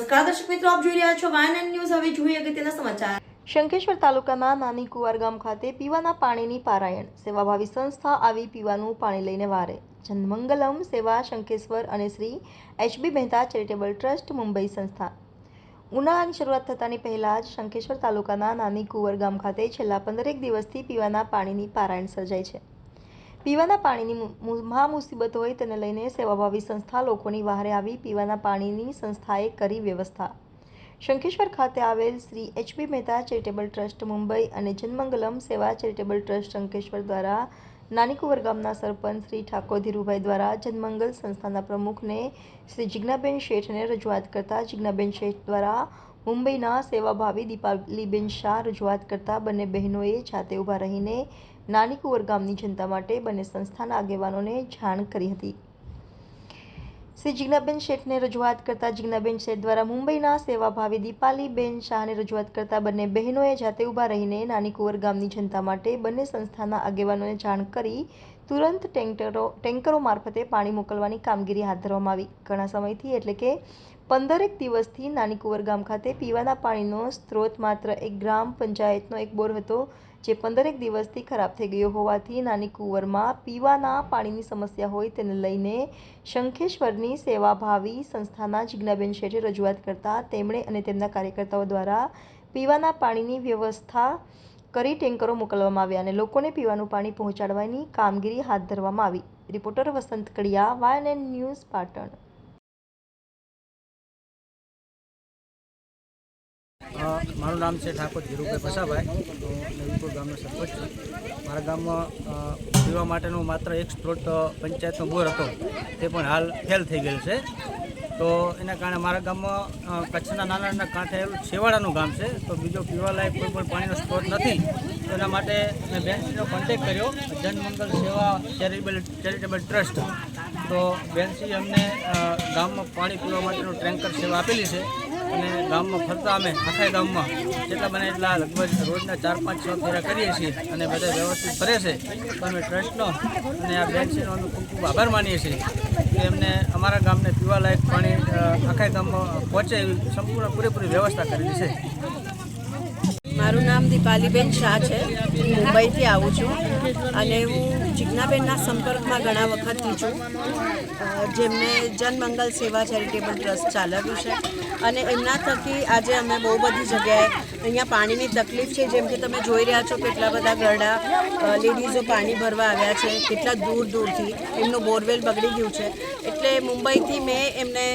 નમસ્કાર દર્શક મિત્રો, આપ જોઈ રહ્યા છો વાયન ન્યૂઝ. હવે જોઈએ અગત્યના સમાચાર. શંખેશ્વર તાલુકાના નાની કુવાર ગામ ખાતે પીવાના પાણીની પારાયણ. સેવાભાવી સંસ્થા આવી પીવાનું પાણી લઈને વારે. જન્મંગલમ સેવા શંખેશ્વર અને Shri HB Mehta charitable trust, Mumbai સંસ્થા. ઉનાળાની શરૂઆત થતાની પહેલાં જ શંખેશ્વર તાલુકાના નાની કુંવર ગામ ખાતે છેલ્લા પંદરેક દિવસથી પીવાના પાણીની પારાયણ સર્જાય છે. પીવાના પાણીની મુ- મુ- મહા મુસીબત હોય તેને લઈને સેવાભાવી સંસ્થા લોકોની વહારે આવી પીવાના પાણીની સંસ્થાએ કરી વ્યવસ્થા. શંખેશ્વર ખાતે આવેલ Shri HB Mehta charitable trust Mumbai અને જનમંગલમ સેવા ચેરિટેબલ ટ્રસ્ટ શંખેશ્વર દ્વારા નાનીકુંવર ગામના સરપંચ શ્રી ઠાકોર ધીરુભાઈ દ્વારા જનમંગલ સંસ્થાના પ્રમુખને શ્રી જિજ્ઞાબેન શેઠને રજૂઆત કરતા જિજ્ઞાબેન શેઠ દ્વારા મુંબઈના સેવાભાવી દીપાલીબેન શાહ રજૂઆત કરતા બંને બહેનોએ જાતે ઊભા રહીને નાનીકુંવર ગામની જનતા માટે બંને સંસ્થાના આગેવાનોને જાણ કરી હતી. શ્રી જિજ્ઞાબેન શેઠને રજૂઆત કરતા જિજ્ઞાબેન શેઠ દ્વારા મુંબઈના સેવાભાવી દીપાલીબેન શાહને રજૂઆત કરતા બંને બહેનોએ જાતે ઊભા રહીને નાની કુંવર ગામની જનતા માટે બંને સંસ્થાના આગેવાનોને જાણ કરી તુરંત ટેન્કરો ટેન્કરો મારફતે પાણી મોકલવાની કામગીરી હાથ ધરવામાં આવી. ઘણા સમયથી એટલે કે પંદરેક દિવસથી નાની કુંવર ગામ ખાતે પીવાના પાણીનો સ્ત્રોત માત્ર એક ગ્રામ પંચાયતનો એક બોર હતો, જે પંદરેક દિવસથી ખરાબ થઈ ગયો હોવાથી નાની કુંવરમાં પીવાના પાણીની સમસ્યા હોય તેને લઈને શંખેશ્વરની સેવાભાવી સંસ્થાના જિજ્ઞાબેન શેઠે રજૂઆત કરતા તેમણે અને તેમના કાર્યકર્તાઓ દ્વારા પીવાના પાણીની વ્યવસ્થા કરી ટેન્કરો મોકલવામાં આવ્યા અને લોકોને પીવાનું પાણી પહોંચાડવાની કામગીરી હાથ ધરવામાં આવી. રિપોર્ટર વસંત કડિયા વાયન ન્યૂઝ પાટણ. મારું નામ છે ઠાકોર ધીરુભાઈ પસાભાઈ હું નવીપુર ગામનો સરપંચ છું. મારા ગામમાં પીવા માટેનો માત્ર એક સ્ત્રોત પંચાયતનો બોર હતો. તે પણ હાલ ફેલ થઈ ગયેલ છે. તો એના કારણે મારા ગામમાં કચ્છના નાના નાના કાંઠે આવેલું છેવાડાનું ગામ છે. તો બીજો પીવાલાયક કોઈ પણ પાણીનો સ્ત્રોત નથી. તો એના માટે મેં બેન્સીનો કોન્ટેક કર્યો. જનમંગલ સેવા ચેરિટેબલ ચેરિટેબલ ટ્રસ્ટ. તો બેન્સી અમને ગામમાં પાણી પીવા માટેનું ટેન્કર સેવા આપેલી છે. અને ગામમાં ફરતા અમે આખા ગામમાં. જેટલા બને એટલા લગભગ રોજના ચાર, પાંચ છ ફેરા કરીએ છીએ અને બધા વ્યવસ્થિત ફરે છે. તો અમે ટ્રસ્ટનો અને આ બેનશ્રીનો અમે ખૂબ ખૂબ આભાર માનીએ છીએ કે એમને અમારા ગામને પીવાલાયક પાણી આખા ગામમાં પહોંચે એવી સંપૂર્ણ પૂરેપૂરી વ્યવસ્થા કરેલી છે. મારું નામ દીપાલીબેન શાહ છે. હું મુંબઈથી આવું છું અને હું જિજ્ઞાબેનના સંપર્કમાં ઘણા વખતથી છું. જેમને જનમંગલ સેવા ચેરિટેબલ ટ્રસ્ટ ચાલવ્યું છે. અને એમના થકી આજે અમે બહુ બધી જગ્યાએ અહીંયા પાણીની તકલીફ છે. જેમ કે તમે જોઈ રહ્યા છો કેટલા બધા ગરડા લેડીઝો પાણી ભરવા આવ્યા છે. કેટલા દૂર દૂરથી એમનું બોરવેલ બગડી ગયું છે. એટલે મુંબઈથી મેં એમને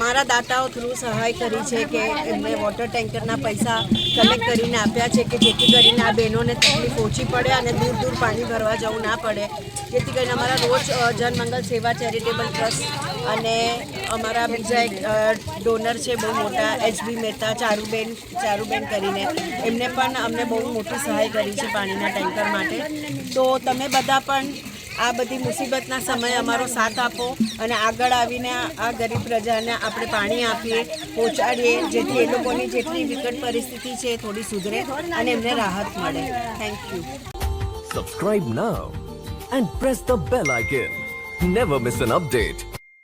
મારા દાતાઓ થ્રુ સહાય કરી છે કે એમને વોટર ટેન્કરના પૈસા કલેક્ટ કરીને આપ્યા છે કે જેથી કરીને આ બહેનોને તકલીફ ઓછી પડે અને દૂર દૂર પાણી ભરવા જવું ના પડે. જેથી કરીને અમારા રોજ જનમંગલ સેવા ચેરિટેબલ ટ્રસ્ટ અને અમારા બીજા એક ડોનર છે, બહુ મોટા એચબી મહેતા ચારુબેન ચારુબેન કરીને. એમને પણ અમને બહુ મોટી સહાય કરી છે પાણીના ટેન્કર માટે. તો તમે બધા પણ આ બધી મુસીબતના સમયે અમારો સાથ આપો અને આગળ આવીને આ ગરીબ પ્રજાને આપણે પાણી આપીએ, પહોંચાડીએ, જેથી એ લોકોની જેટલી વિકટ પરિસ્થિતિ છે થોડી સુધરે અને એમને રાહત મળે. Thank you subscribe now and press the bell icon never miss an update.